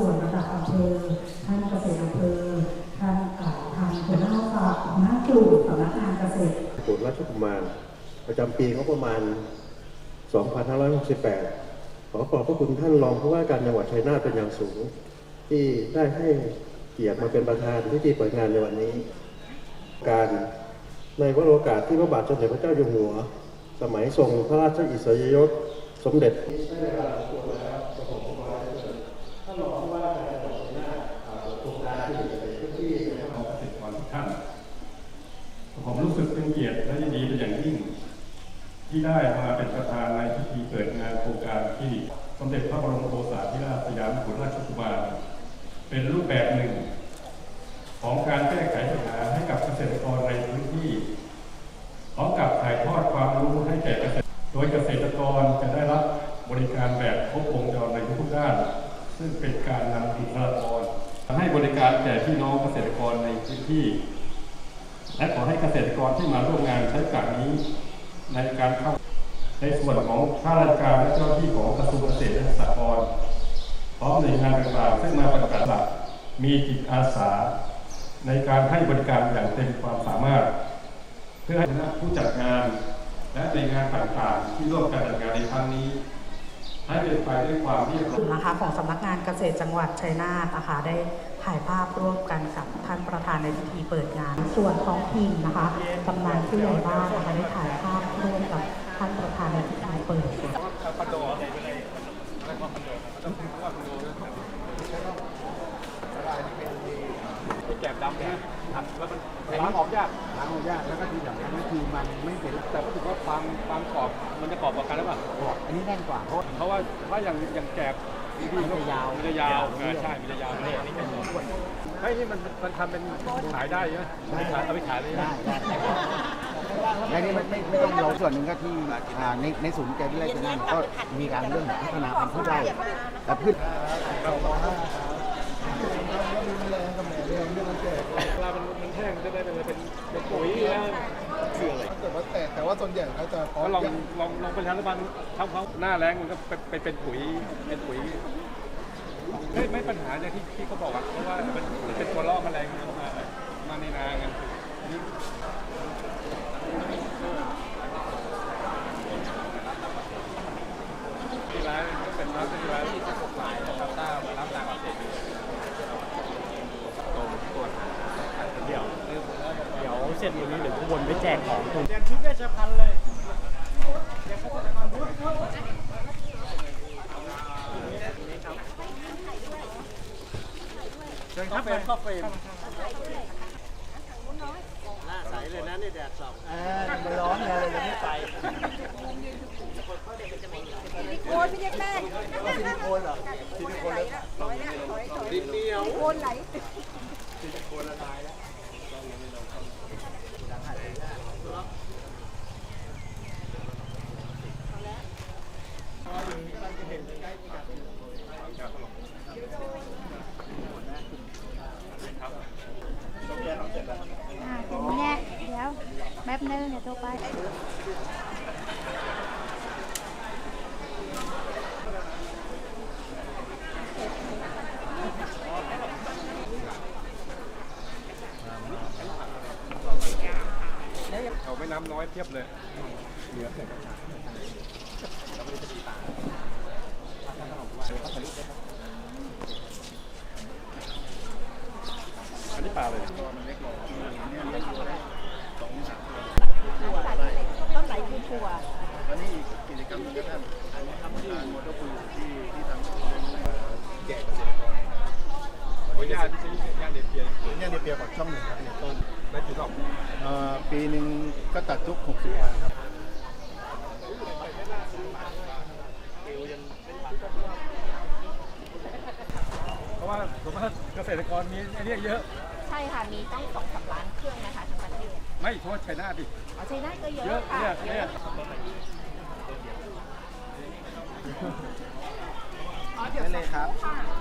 ส่วนระดับอำเภอ ท่านเกษตรอำเภอ ท่านทางหัวหน้าฝากหัวหน้ากลุ่มสำนักงานเกษตรกฎราชกุมารประจำปีเขาประมาณ 2568 ขอขอบพระคุณท่านรองผู้ว่าการจังหวัดชัยนาทเป็นอย่างสูง ที่ได้ให้เกียรติมาเป็นประธานที่ธีเปิดงานในวันนี้ การในวโรกาสที่พระบาทสมเด็จพระเจ้าอยู่หัว สมัยทรงพระราชอิสริยยศสมเด็จ สิบวันทุกท่านผมรู้สึกเป็นเกียรติและยินดีเป็นอย่างยิ่ง ที่ได้มาเป็นประธานในพิธีเปิดงานโครงการที่สมเด็จพระบรมโอรสาธิราชสยามกุฎราชกุมารเป็นรูปแบบหนึ่ง ของการแก้ไขปัญหาให้กับเกษตรกรในพื้นที่พร้อมกับถ่ายทอดความรู้ให้แก่เกษตรโดยเกษตรกรจะได้รับบริการแบบครบวงจรในทุกๆด้าน ซึ่งเป็นการนำบุคลากรให้บริการแก่พี่น้องเกษตรกรในพื้นที่ และขอให้เกษตรกรที่มาร่วมงานใช้กาสนี้ในการเข้าในส่วนของข้าราชการและเจ้าหน้าที่ของกระทรวงเกษตรและสหกรณ์พร้อมหน่วยงานต่างๆซึ่งมาปฏิบัติหลักมีจิตอาสา ในการให้บริการอย่างเต็มความสามารถ เพื่อให้คณะผู้จัดงานและในวยงานต่างๆ ที่ร่วมการจัดงานในครั้งนี้ ให้เป็นไปด้วยความที่นะคะของสำนักงานเกษตรจังหวัดชัยนาทนะคะได้ถ่ายภาพร่วมกันกับท่านประธานในพิธีเปิดงาน ส่วนท้องถิ่นนะคะกำนันผู้ใหญ่บ้านนะคะได้ถ่ายภาพร่วมกับท่านประธานในพิธีเปิด แกบดำเนี่ยหักแล้วมันล้างออกยากล้างออกยากแล้วก็ที่สำคัญก็คือมันไม่เป็นแต่ก็ถือว่าความความกรอบมันจะกรอบกว่ากันหรือเปล่ากรอบอันนี้แน่นกว่าเพราะเพราะว่าเพราะอย่างอย่างแกบมันจะยาวมันจะยาวเออใช่มันจะยาวนี่อันนี้จะยาวไอ้นี่มันมันทำเป็นขายได้ใช่ไหมได้เอาไปขายเลยได้และนี่ไม่ไม่ไม่ต้องเราส่วนหนึ่งก็ที่อ่าในในศูนย์แกวิไลจะนั่นก็มีการเรื่องพัฒนาพันธุ์พืชไร่และพืช เวลามันมันแห้งจะได้เป็นอะไรเป็นเป็นปุ๋ยนะคืออะไรแต่ว่าแต่แต่ว่าส่วนใหญ่เขาจะเพาะก็ลองลองลองประชาสัมพันธ์ทำเขาหน้าแรงมันก็เป็นเป็นเป็นปุ๋ยเป็นปุ๋ยไม่ไม่ปัญหาอย่างที่ที่เขาบอกอะเพราะว่ามันมันเป็นตัวล่อแมลงเข้ามามาในนาไงนี่ที่ร้านก็เป็นร้านที่ร้านที่จะปลูกหลายนะครับถ้ามารับตามเสร็จต รงตัวเดี๋ยวเดี๋ยวเสร็จวันนี้เดี๋ยวทุกวนไปแจกของตรงเรียนชุดเวชภัณฑ์เลยเชิญครับเป็นข้อเฟรมหน้าใสเลยนะนี่แดดส่องมันร้อนเลยไม่ไปซิลิโคนไม่ใช่แป้งซิลิโคนเหรอซิลิโคนแล้วถอยแล้วถอยถอยดินเหนียวโคนไหล ซิลิโคนละลายแล้ว อ่าเป็นแยกเดี๋ยวแป๊บนึงเดี๋ยวโทรไป แถวแม่น้ำน้อยเทียบเลยเหลือแต่อันนี้ปลาเลยต้นไหลคือถั่วอันนี้อีกกิจกรรมนึงก็ท่านอันนี้ทำที่มอเตอร์พูที่ที่ทำแกะเกษตรกรโอ้ยญาติที่ใช้ญาติเด็ดเพียงเนี่ยในเปียกว่าช่องหนึ่งครับในต้น ได้กี่รอบเอ่อปีหนึ่งก็ตัดทุก 60 วันครับ เพราะว่าผมว่าเกษตรกรมีไอ้เนี่ยเยอะ ใช่ค่ะมีต้องสองสามล้านเครื่องนะคะทั้งประเทศไม่โทษชัยนาทดิเอาใช้ได้ก็เยเยอะอะค่ะเนี่ยเยเนี่ยอะได้เลยครับอ๋อเดี๋ยวสักครู่ค่ะ